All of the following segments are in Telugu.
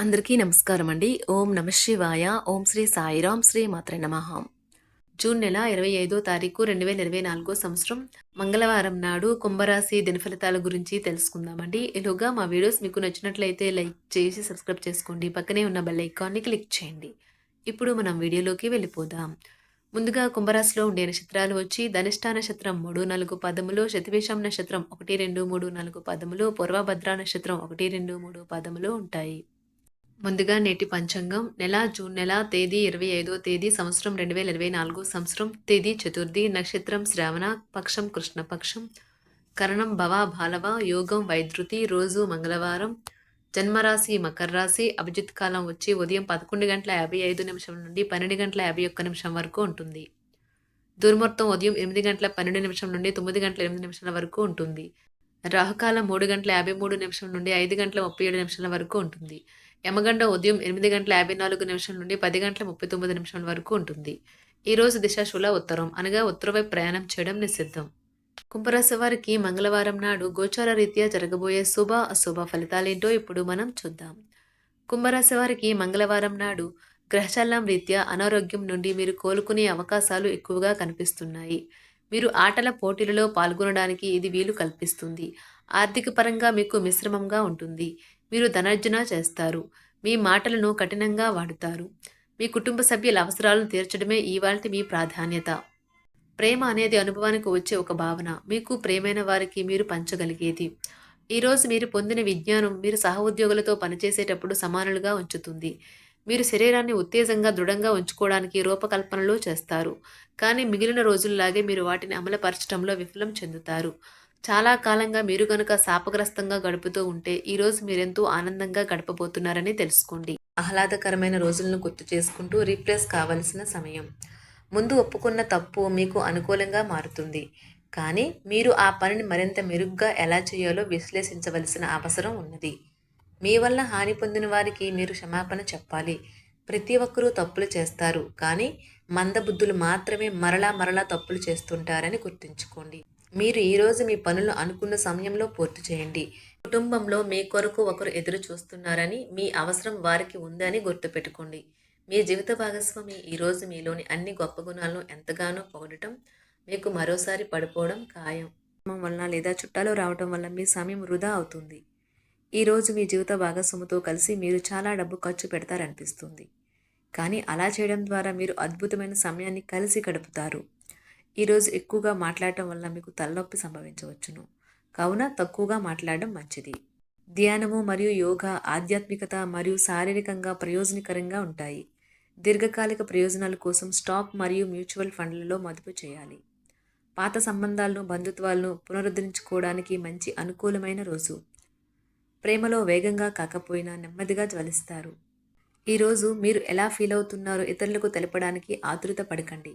అందరికీ నమస్కారం అండి. ఓం నమ శివాయ. ఓం శ్రీ సాయిరాం శ్రీ మాత్ర నమః. జూన్ నెల ఇరవై ఐదో తారీఖు రెండు వేల ఇరవై నాలుగో సంవత్సరం మంగళవారం నాడు కుంభరాశి దినఫలితాల గురించి తెలుసుకుందామండి. ఇలాగా మా వీడియోస్ మీకు నచ్చినట్లయితే లైక్ చేసి సబ్స్క్రైబ్ చేసుకోండి. పక్కనే ఉన్న బెల్ ఐకాన్ని క్లిక్ చేయండి. ఇప్పుడు మనం వీడియోలోకి వెళ్ళిపోదాం. ముందుగా కుంభరాశిలో ఉండే నక్షత్రాలు వచ్చి ధనిష్టా నక్షత్రం మూడు నాలుగు పదములు శతభిషం నక్షత్రం ఒకటి రెండు మూడు నాలుగు పదములు పూర్వభద్ర నక్షత్రం ఒకటి రెండు మూడు పదములు ఉంటాయి. ముందుగా నేటి పంచాంగం. నెల జూన్ నెల తేదీ ఇరవై ఐదో తేదీ సంవత్సరం రెండు వేల ఇరవై నాలుగు సంవత్సరం తేదీ చతుర్థి నక్షత్రం శ్రావణ పక్షం కృష్ణపక్షం కరణం భవ బాలవ యోగం వైద్యుతి రోజు మంగళవారం. జన్మరాశి మకర రాశి అభిజిత్ కాలం వచ్చి ఉదయం పదకొండు గంటల యాభై ఐదు నిమిషం నుండి పన్నెండు గంటల యాభై ఒక్క నిమిషం వరకు ఉంటుంది. దుర్ముహూర్తం ఉదయం ఎనిమిది గంటల పన్నెండు నిమిషం నుండి తొమ్మిది గంటల ఎనిమిది నిమిషాల వరకు ఉంటుంది. రాహుకాలం మూడు గంటల యాభై మూడు నిమిషం నుండి ఐదు గంటల ముప్పై ఏడు నిమిషాల వరకు ఉంటుంది. యమగండ ఉదయం ఎనిమిది గంటల యాభై నాలుగు నిమిషం నుండి పది గంటల ముప్పై తొమ్మిది నిమిషాల వరకు ఉంటుంది. ఈ రోజు దిశాశూల ఉత్తరం. అనగా ఉత్తరవైపు ప్రయాణం చేయడం నిషిద్ధం. కుంభరాశి వారికి మంగళవారం నాడు గోచార రీత్యా జరగబోయే శుభ అశుభ ఫలితాలేంటో ఇప్పుడు మనం చూద్దాం. కుంభరాశి వారికి మంగళవారం నాడు గ్రహచలనం రీత్యా అనారోగ్యం నుండి మీరు కోలుకునే అవకాశాలు ఎక్కువగా కనిపిస్తున్నాయి. మీరు ఆటల పోటీలలో పాల్గొనడానికి ఇది వీలు కల్పిస్తుంది. ఆర్థిక పరంగా మీకు మిశ్రమంగా ఉంటుంది. మీరు ధనార్జన చేస్తారు. మీ మాటలను కఠినంగా వాడుతారు. మీ కుటుంబ సభ్యుల అవసరాలను తీర్చడమే ఇవాళ మీ ప్రాధాన్యత. ప్రేమ అనేది అనుభవానికి వచ్చే ఒక భావన. మీకు ప్రేమైన వారికి మీరు పంచగలిగేది. ఈరోజు మీరు పొందిన విజ్ఞానం మీరు సహోద్యోగులతో పనిచేసేటప్పుడు సమానులుగా ఉంచుతుంది. మీరు శరీరాన్ని ఉత్తేజంగా దృఢంగా ఉంచుకోవడానికి రూపకల్పనలు చేస్తారు. కానీ మిగిలిన రోజుల్లాగే మీరు వాటిని అమలుపరచడంలో విఫలం చెందుతారు. చాలా కాలంగా మీరు కనుక శాపగ్రస్తంగా గడుపుతూ ఉంటే ఈరోజు మీరెంతో ఆనందంగా గడపబోతున్నారని తెలుసుకోండి. ఆహ్లాదకరమైన రోజులను గుర్తు చేసుకుంటూ రీప్లేస్ కావలసిన సమయం. ముందు ఒప్పుకున్న తప్పు మీకు అనుకూలంగా మారుతుంది. కానీ మీరు ఆ పనిని మరింత మెరుగ్గా ఎలా చేయాలో విశ్లేషించవలసిన అవసరం ఉన్నది. మీ వల్ల హాని పొందిన వారికి మీరు క్షమాపణ చెప్పాలి. ప్రతి ఒక్కరూ తప్పులు చేస్తారు. కానీ మందబుద్ధులు మాత్రమే మరలా మరలా తప్పులు చేస్తుంటారని గుర్తుంచుకోండి. మీరు ఈరోజు మీ పనులు అనుకున్న సమయంలో పూర్తి చేయండి. కుటుంబంలో మీ కొరకు ఒకరు ఎదురు చూస్తున్నారని మీ అవసరం వారికి ఉందని గుర్తుపెట్టుకోండి. మీ జీవిత భాగస్వామి ఈరోజు మీలోని అన్ని గొప్ప గుణాలను ఎంతగానో పొగడటం మీకు మరోసారి పడిపోవడం ఖాయం. వలన లేదా చుట్టాలు రావడం వల్ల మీ సమయం వృధా అవుతుంది. ఈరోజు మీ జీవిత భాగస్వామితో కలిసి మీరు చాలా డబ్బు ఖర్చు పెడతారనిపిస్తుంది. కానీ అలా చేయడం ద్వారా మీరు అద్భుతమైన సమయాన్ని కలిసి గడుపుతారు. ఈరోజు ఎక్కువగా మాట్లాడటం వల్ల మీకు తలనొప్పి సంభవించవచ్చును. కావున తక్కువగా మాట్లాడడం మంచిది. ధ్యానము మరియు యోగా ఆధ్యాత్మికత మరియు శారీరకంగా ప్రయోజనకరంగా ఉంటాయి. దీర్ఘకాలిక ప్రయోజనాల కోసం స్టాక్ మరియు మ్యూచువల్ ఫండ్లలో మదుపు చేయాలి. పాత సంబంధాలను బంధుత్వాలను పునరుద్ధరించుకోవడానికి మంచి అనుకూలమైన రోజు. ప్రేమలో వేగంగా కాకపోయినా నెమ్మదిగా జ్వలిస్తారు. ఈరోజు మీరు ఎలా ఫీల్ అవుతున్నారో ఇతరులకు తెలపడానికి ఆతృత పడకండి.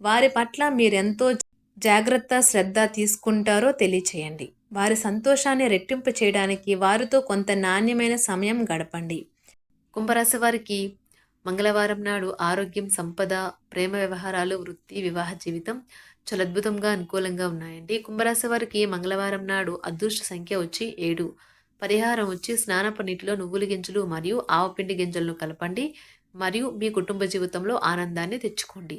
వారి పట్ల మీరెంతో జాగ్రత్త శ్రద్ధ తీసుకుంటారో తెలియచేయండి. వారి సంతోషాన్ని రెట్టింపు చేయడానికి వారితో కొంత నాణ్యమైన సమయం గడపండి. కుంభరాశి వారికి మంగళవారం నాడు ఆరోగ్యం సంపద ప్రేమ వ్యవహారాలు వృత్తి వివాహ జీవితం చాలా అద్భుతంగా అనుకూలంగా ఉన్నాయండి. కుంభరాశి వారికి మంగళవారం నాడు అదృష్ట సంఖ్య వచ్చి ఏడు. పరిహారం వచ్చి స్నానపు నీటిలో నువ్వుల గింజలు మరియు ఆవపిండి గింజలను కలపండి. మరియు మీ కుటుంబ జీవితంలో ఆనందాన్ని తెచ్చుకోండి.